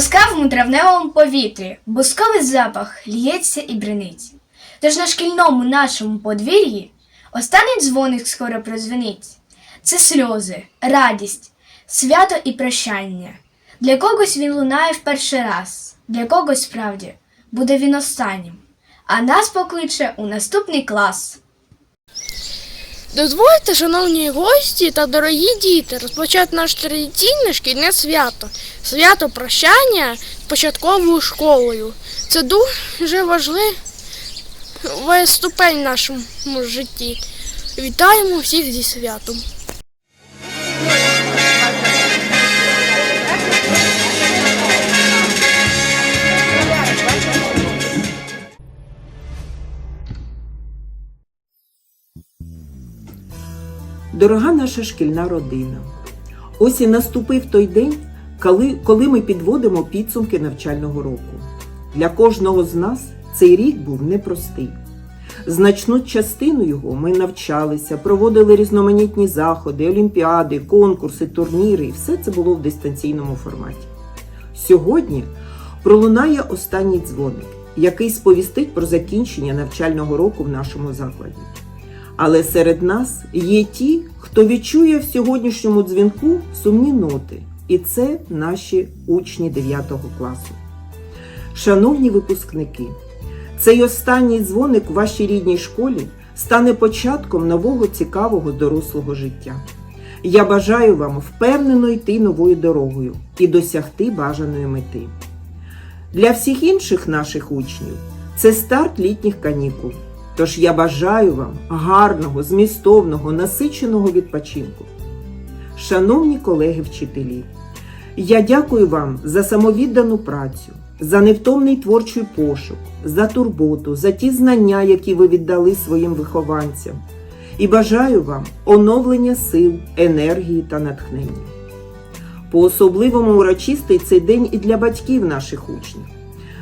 ласкавому травневому повітрі бусковий запах лється і бренить. Тож на шкільному нашому подвір'ї останній дзвоник скоро прозвенить. Це сльози, радість, свято і прощання. Для когось він лунає в перший раз, для когось справді буде він останнім, а нас покличе у наступний клас. Дозвольте, шановні гості та дорогі діти, розпочати наше традиційне шкільне свято. Свято прощання з початковою школою. Це дуже важлива ступень в нашому житті. Вітаємо всіх зі святом. Дорога наша шкільна родина. Ось і наступив той день, коли, ми підводимо підсумки навчального року. Для кожного з нас цей рік був непростий. Значну частину його ми навчалися, проводили різноманітні заходи, олімпіади, конкурси, турніри, і все це було в дистанційному форматі. Сьогодні пролунає останній дзвоник, який сповістить про закінчення навчального року в нашому закладі. Але серед нас є ті, хто відчує в сьогоднішньому дзвінку сумні ноти, і це наші учні 9 класу. Шановні випускники, цей останній дзвоник у вашій рідній школі стане початком нового цікавого дорослого життя. Я бажаю вам впевнено йти новою дорогою і досягти бажаної мети. Для всіх інших наших учнів це старт літніх канікул. Тож я бажаю вам гарного, змістовного, насиченого відпочинку. Шановні колеги-вчителі, я дякую вам за самовіддану працю, за невтомний творчий пошук, за турботу, за ті знання, які ви віддали своїм вихованцям, і бажаю вам оновлення сил, енергії та натхнення. По-особливому урочистий цей день і для батьків наших учнів.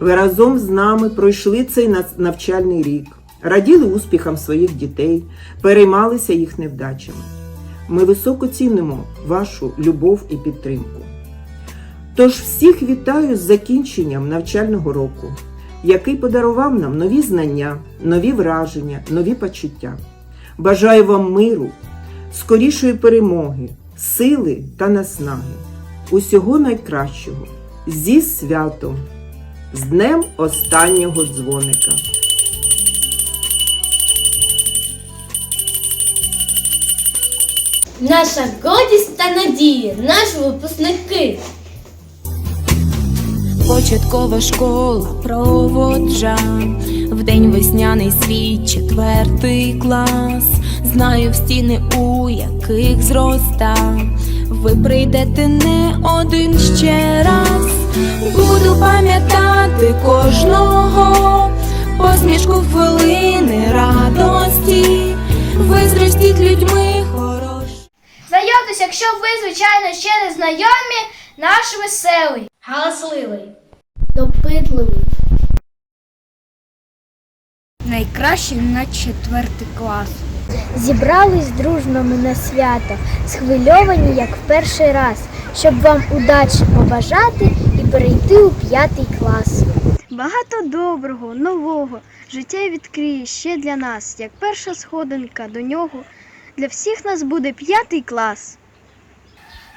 Ви разом з нами пройшли цей навчальний рік, раділи успіхам своїх дітей, переймалися їх невдачами. Ми високо цінимо вашу любов і підтримку. Тож всіх вітаю з закінченням навчального року, який подарував нам нові знання, нові враження, нові почуття. Бажаю вам миру, скорішої перемоги, сили та наснаги, усього найкращого, зі святом, з днем останнього дзвоника. Наша гордість та надія, наші випускники. Початкова школа проводжа в день весняний свій четвертий клас. Знаю в стіни, у яких зроста. Ви прийдете не один ще раз. Буду пам'ятати кожного посмішку хвилини радості. Ви зростіть людьми. Знайомтесь, якщо ви, звичайно, ще не знайомі, наш веселий, галасливий, Допитливий. Найкраще на четвертий клас. Зібрались дружно ми на свято, схвильовані, як в перший раз, щоб вам удачі побажати і перейти у п'ятий клас. Багато доброго, нового життя відкриє ще для нас, як перша сходинка до нього. Для всіх нас буде п'ятий клас.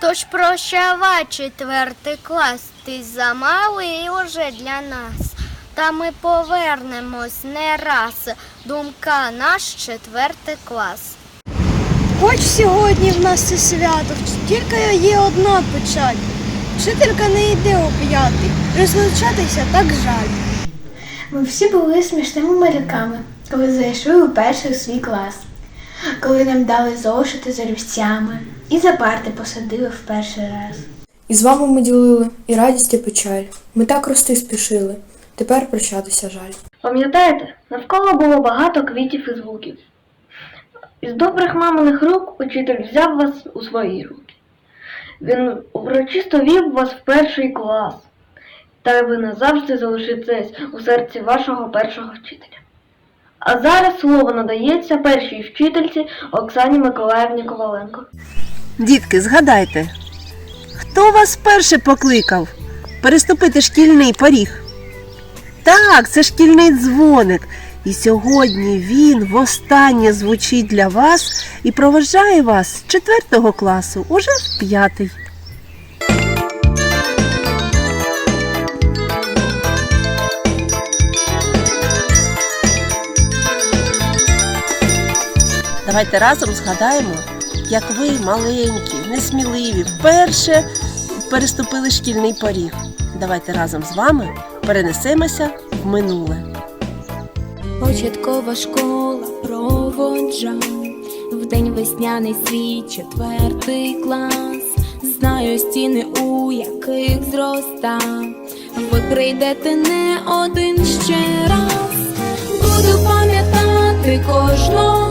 Тож прощавай четвертий клас, ти замалий уже для нас. Та ми повернемось не раз. Думка наш четвертий клас. Хоч сьогодні в нас це свято, тільки є одна печаль. Вчителька не йде у п'ятий, розлучатися так жаль. Ми всі були смішними малюками, коли зайшли у перший свій клас, коли нам дали зошити з олівцями і за парти посадили в перший раз. І з вами ми ділили і радість, і печаль. Ми так рости спішили. Тепер прощатися жаль. Пам'ятаєте, навколо було багато квітів і звуків. Із добрих маминих рук учитель взяв вас у свої руки. Він урочисто вів вас в перший клас, та ви назавжди залишитесь у серці вашого першого вчителя. А зараз слово надається першій вчительці Оксані Миколаївні Коваленко. Дітки, згадайте, хто вас перше покликав переступити шкільний поріг? Так, це шкільний дзвоник. І сьогодні він востаннє звучить для вас і проважає вас з 4 класу уже в п'ятий. Давайте разом згадаємо, як ви, маленькі, несміливі, вперше переступили шкільний поріг. Давайте разом з вами перенесемося в минуле. Початкова школа проводжа в день весняний свій четвертий клас. Знаю стіни, у яких зроста. Ви прийдете не один ще раз. Буду пам'ятати кожного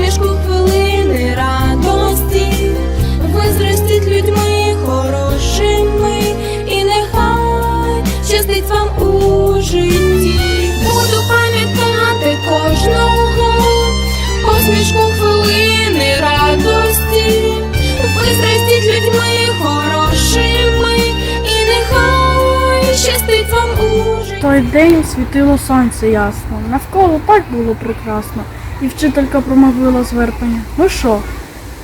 посмішку хвилини радості. Ви зростіть людьми хорошими, і нехай щастить вам у житті. Буду пам'ятати кожного посмішку хвилини радості. Ви зростіть людьми хорошими, і нехай щастить вам у житті. Той день світило сонце ясно, навколо так було прекрасно, і вчителька промовила зверпення. Ну що,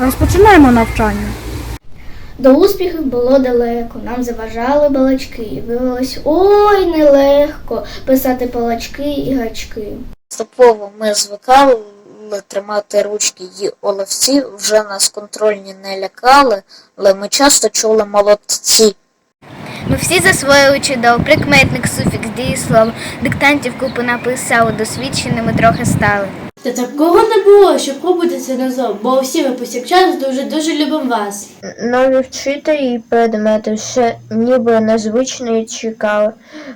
розпочинаємо навчання. До успіхів було далеко, нам заважали балачки. Виявилось ой нелегко писати палачки і гачки. Поступово ми звикали тримати ручки й оловці, вже нас контрольні не лякали, але ми часто чули молодці. Ми всі засвоїли чудово, прикметник, суфікс, дієслово, диктантів купу написали, досвідченими трохи стали. Та такого не було, що пробуйте це назов, бо всі ми повсякчас дуже-дуже любимо вас. Нові вчителі і предмети ще ніби незвично і цікаві.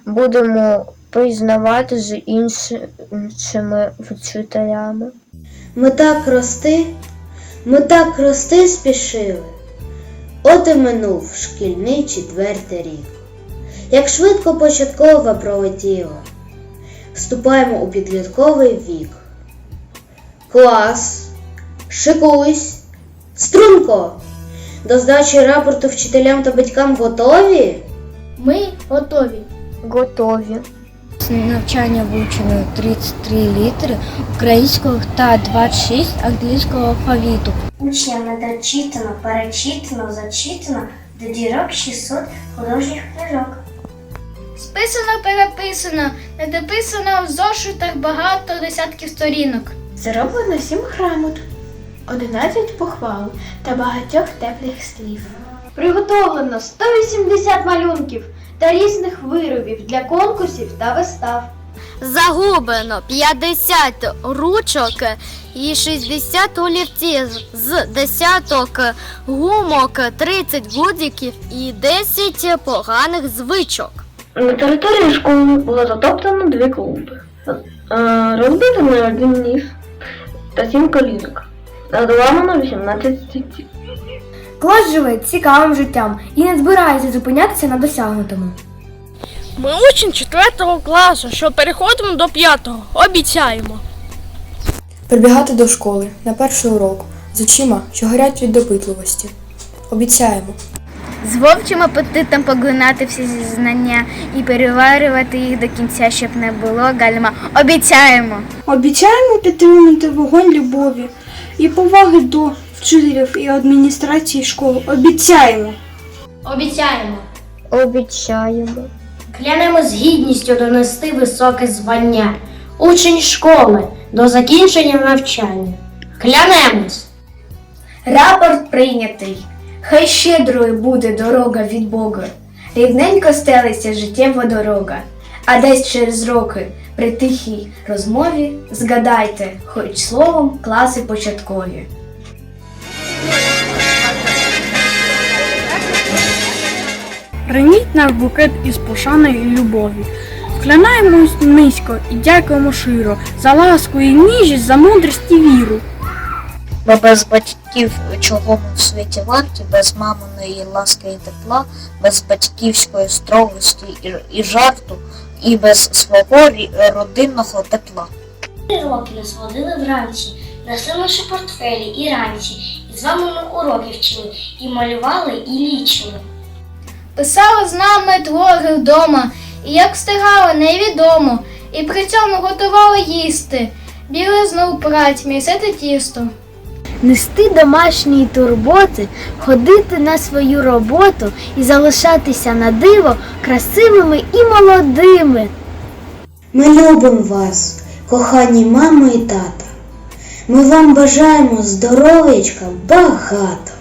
Будемо признавати з іншими вчителями. Ми так рости, ми так рости спішили. От і минув шкільний четвертий рік. Як швидко початкова пролетіла, вступаємо у підлітковий вік. Клас, шикуйсь, струнко. До здачі рапорту вчителям та батькам готові? Ми готові. Готові. Навчання вивчено 33 літери українського та 26 англійського алфавіту. Учням недочитано, перечитано, зачитано до дірок 600 художніх книжок. Списано, переписано, не дописано в зошитах багато десятків сторінок. Зроблено 7 грамот, 11 похвал та багатьох теплих слів. Приготовлено 180 малюнків та різних виробів для конкурсів та вистав. Загублено 50 ручок і 60 олівців з десяток гумок, 30 гудзиків і 10 поганих звичок. На території школи було затоптано дві клумби, е, розбито на один ніс та сім колінок. Надоламано 18 стільців. Клас живе цікавим життям і не збирається зупинятися на досягнутому. Ми учень 4 класу, що переходимо до 5. Обіцяємо. Прибігати до школи на перший урок з очима, що горять від допитливості. Обіцяємо. З вовчим апетитом поглинати всі знання і переварювати їх до кінця, щоб не було гальма. Обіцяємо! Обіцяємо підтримати вогонь любові і поваги до вчителів і адміністрації школи. Обіцяємо. Обіцяємо. Обіцяємо. Клянемо з гідністю донести високе звання. Учень школи до закінчення навчання. Клянемось. Рапорт прийнятий. Хай щедрою буде дорога від Бога. Рівненько стелиться життєва дорога. А десь через роки при тихій розмові згадайте, хоч словом класи початкові. Прийміть наш букет із пошани і любові. Вклянаємось низько і дякуємо широ за ласку і ніжність, за мудрість і віру. Бо без батьків чого ми в світі варті, без маминої ласки і тепла, без батьківської строгості і, і жарту, і без свого родинного тепла. Три роки нас водили вранці, несли наші портфелі і ранці, і з вами ми уроки вчили, і малювали, і лічили. Писала з нами твори вдома, і як встигала, невідомо, і при цьому готувала їсти, білизну прать, місити тісто. Нести домашні турботи, ходити на свою роботу і залишатися на диво красивими і молодими. Ми любимо вас, кохані мамо і тата. Ми вам бажаємо здоров'ячка багато.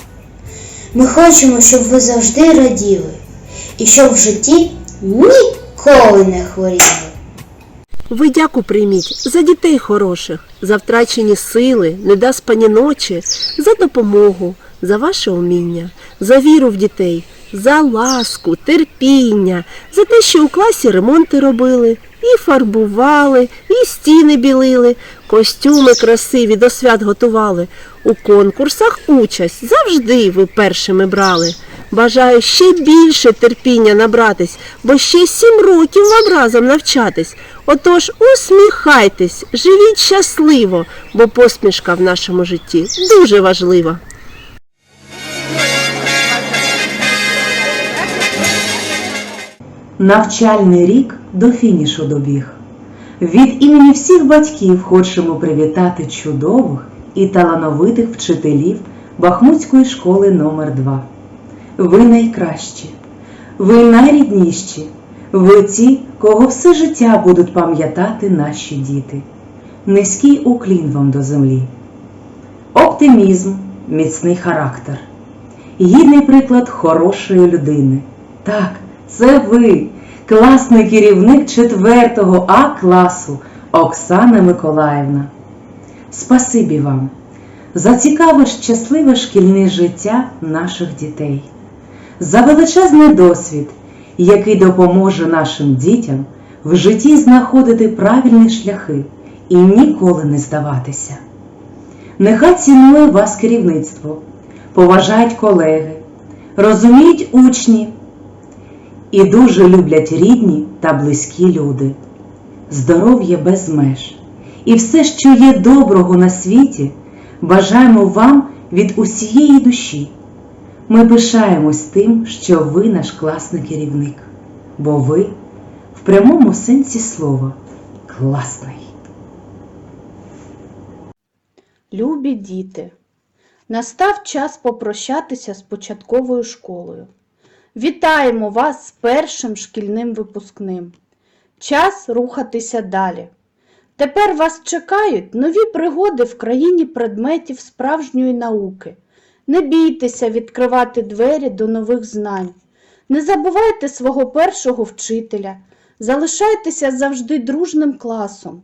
Ми хочемо, щоб ви завжди раділи і щоб в житті ніколи не хворіли. Ви дяку прийміть за дітей хороших, за втрачені сили, недаспані ночі, за допомогу, за ваше уміння, за віру в дітей, за ласку, терпіння, за те, що у класі ремонти робили, і фарбували, і стіни білили, костюми красиві до свят готували. У конкурсах участь завжди ви першими брали. Бажаю ще більше терпіння набратись, бо ще сім років вам разом навчатись. Отож, усміхайтесь, живіть щасливо, бо посмішка в нашому житті дуже важлива. Навчальний рік до фінішу добіг. Від імені всіх батьків хочемо привітати чудових і талановитих вчителів Бахмутської школи номер 2 Ви найкращі, ви найрідніші, ви ті, кого все життя будуть пам'ятати наші діти. Низький уклін вам до землі. Оптимізм, міцний характер. Гідний приклад хорошої людини. Так, це ви, класний керівник 4 А класу Оксана Миколаївна. Спасибі вам за цікаве щасливе шкільне життя наших дітей, за величезний досвід, який допоможе нашим дітям в житті знаходити правильні шляхи і ніколи не здаватися. Нехай цінує вас керівництво, поважають колеги, розуміють учні і дуже люблять рідні та близькі люди. Здоров'я без меж. І все, що є доброго на світі, бажаємо вам від усієї душі. Ми пишаємось тим, що ви наш класний керівник, бо ви в прямому сенсі слова класний. Любі діти, настав час попрощатися з початковою школою. Вітаємо вас з першим шкільним випускним. Час рухатися далі. Тепер вас чекають нові пригоди в країні предметів справжньої науки. Не бійтеся відкривати двері до нових знань. Не забувайте свого першого вчителя, залишайтеся завжди дружним класом.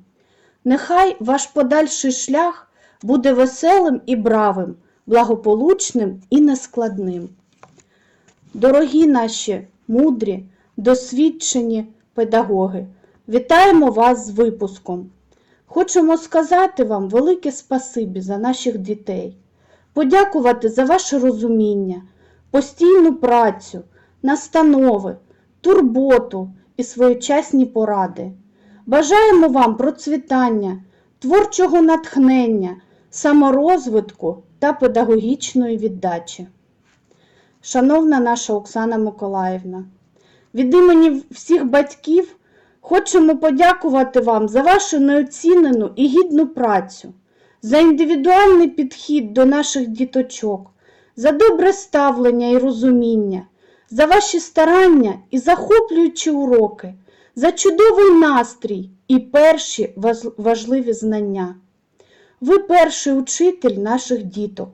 Нехай ваш подальший шлях буде веселим і бравим, благополучним і нескладним. Дорогі наші мудрі, досвідчені педагоги, вітаємо вас з випуском. Хочемо сказати вам велике спасибі за наших дітей, подякувати за ваше розуміння, постійну працю, настанови, турботу і своєчасні поради. Бажаємо вам процвітання, творчого натхнення, саморозвитку та педагогічної віддачі. Шановна наша Оксана Миколаївна, від імені всіх батьків хочемо подякувати вам за вашу неоцінену і гідну працю, за індивідуальний підхід до наших діточок, за добре ставлення і розуміння, за ваші старання і захоплюючі уроки, за чудовий настрій і перші важливі знання. Ви перший учитель наших діток,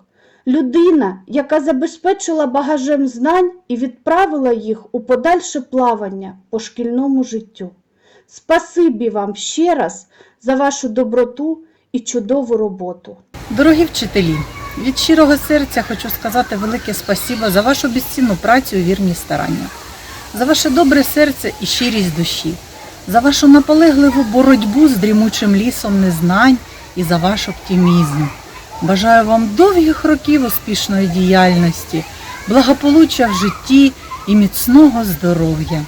людина, яка забезпечила багажем знань і відправила їх у подальше плавання по шкільному життю. Спасибі вам ще раз за вашу доброту і чудову роботу. Дорогі вчителі, від щирого серця хочу сказати велике спасибо за вашу безцінну працю і вірні старання, за ваше добре серце і щирість душі, за вашу наполегливу боротьбу з дрімучим лісом незнань і за ваш оптимізм. Бажаю вам довгих років успішної діяльності, благополуччя в житті і міцного здоров'я.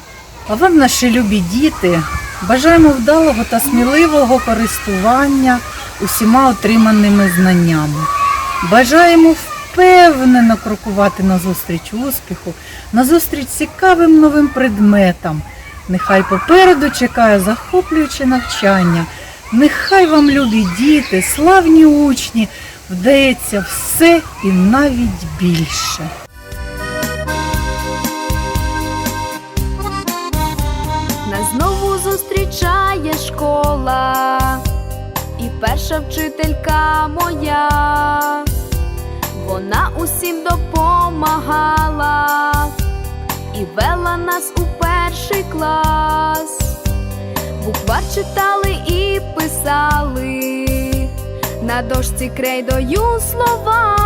А вам, наші любі діти, бажаємо вдалого та сміливого користування усіма отриманими знаннями. Бажаємо впевнено крокувати назустріч успіху, назустріч цікавим новим предметам. Нехай попереду чекає захоплююче навчання. Нехай вам, любі діти, славні учні, вдається все і навіть більше. Нас знову зустрічає школа, перша вчителька моя, вона усім допомагала і вела нас у перший клас. Буквар читали і писали, на дошці крейдою слова,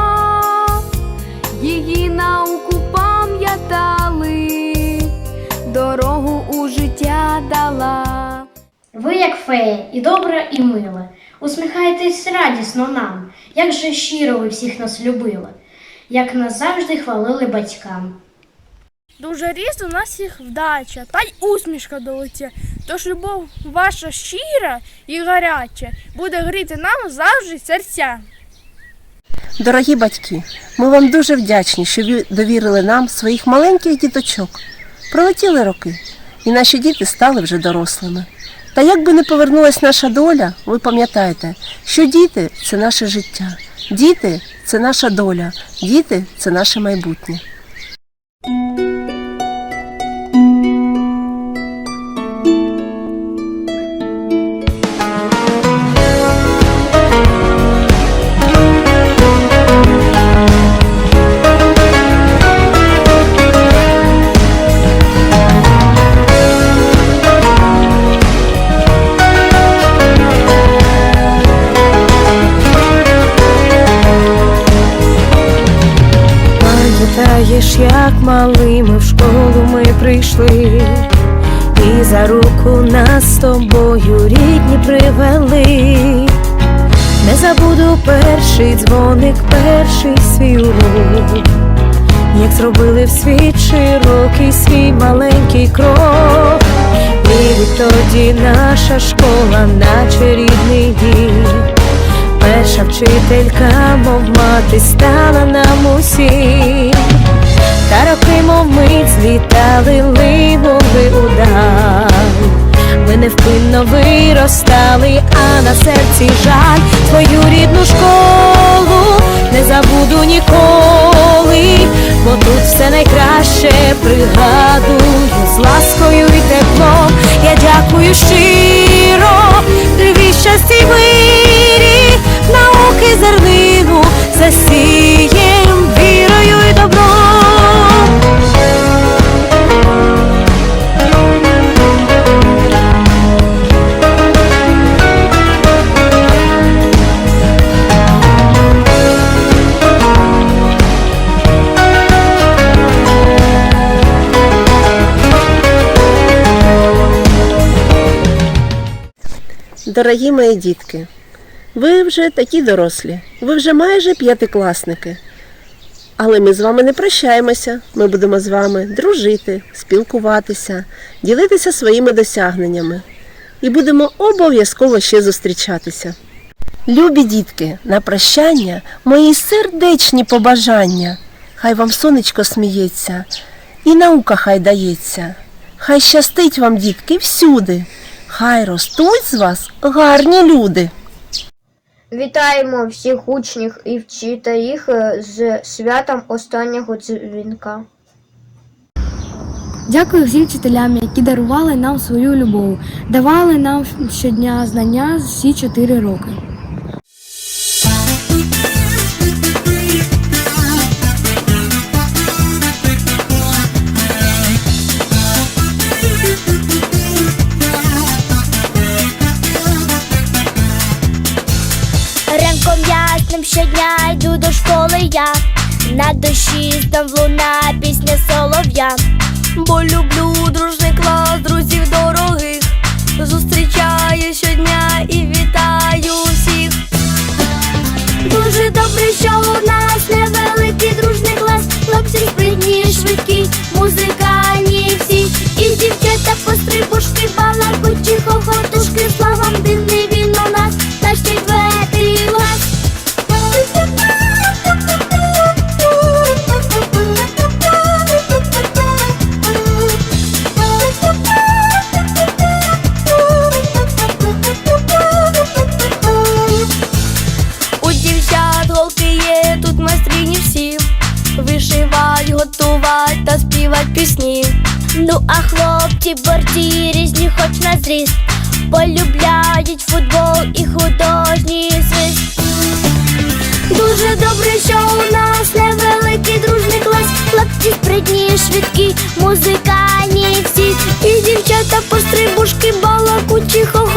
її науку пам'ятали дорогу у життя дала. Ви як фея, і добра, і мила. Усміхайтесь радісно нам, як же щиро ви всіх нас любили, як нас завжди хвалили батькам. Дуже різна у нас їх вдача, та й усмішка долетє. Тож любов ваша щира і гаряча буде гріти нам завжди серця. Дорогі батьки, ми вам дуже вдячні, що ви довірили нам своїх маленьких діточок. Пролетіли роки, і наші діти стали вже дорослими. Та як би не повернулась наша доля, ви пам'ятаєте, що діти це наше життя, діти це наша доля, діти це наше майбутнє. Привели. Не забуду перший дзвоник, перший свій урок, як зробили в світ широкий свій маленький крок. І відтоді наша школа, наче рідний дім. Перша вчителька, мов мати, стала нам усім. Та роки, мов мить, злітали, линули удаль. Ми невпинно виростали, а на серці жаль твою рідну школу не забуду ніколи, бо тут все найкраще пригадую з ласкою і теплом. Я дякую щиро, тобі щастя й мирі, науки зернину засієм Дорогі мої дітки, ви вже такі дорослі, ви вже майже п'ятикласники. Але ми з вами не прощаємося. Ми будемо з вами дружити, спілкуватися, ділитися своїми досягненнями. І будемо обов'язково ще зустрічатися. Любі дітки, на прощання мої сердечні побажання. Хай вам сонечко сміється, і наука хай дається. Хай щастить вам, дітки, всюди. Хай ростуть з вас гарні люди. Вітаємо всіх учнів і вчителів з святом останнього дзвінка. Дякую всім вчителям, які дарували нам свою любов, давали нам щодня знання всі чотири роки. Ранком ясним щодня йду до школи я. На душі там луна пісня солов'я. Бо люблю дружний клас, друзів дорогих. Зустрічаю щодня і вітаю всіх. Дуже добре, що у нас невеликий дружний клас. Хлопці спритні, швидкі, музикальні всі. І дівчата пострибушки, балакучі, хохотушки, словом дивний хлопці борці різні, хоч на зріст, полюбляють футбол і художній свист. Дуже добре, що у нас невеликий дружний клас, хлопці спритні, швидкі, музикальні всі, і дівчата пострибушки, балакучі, хо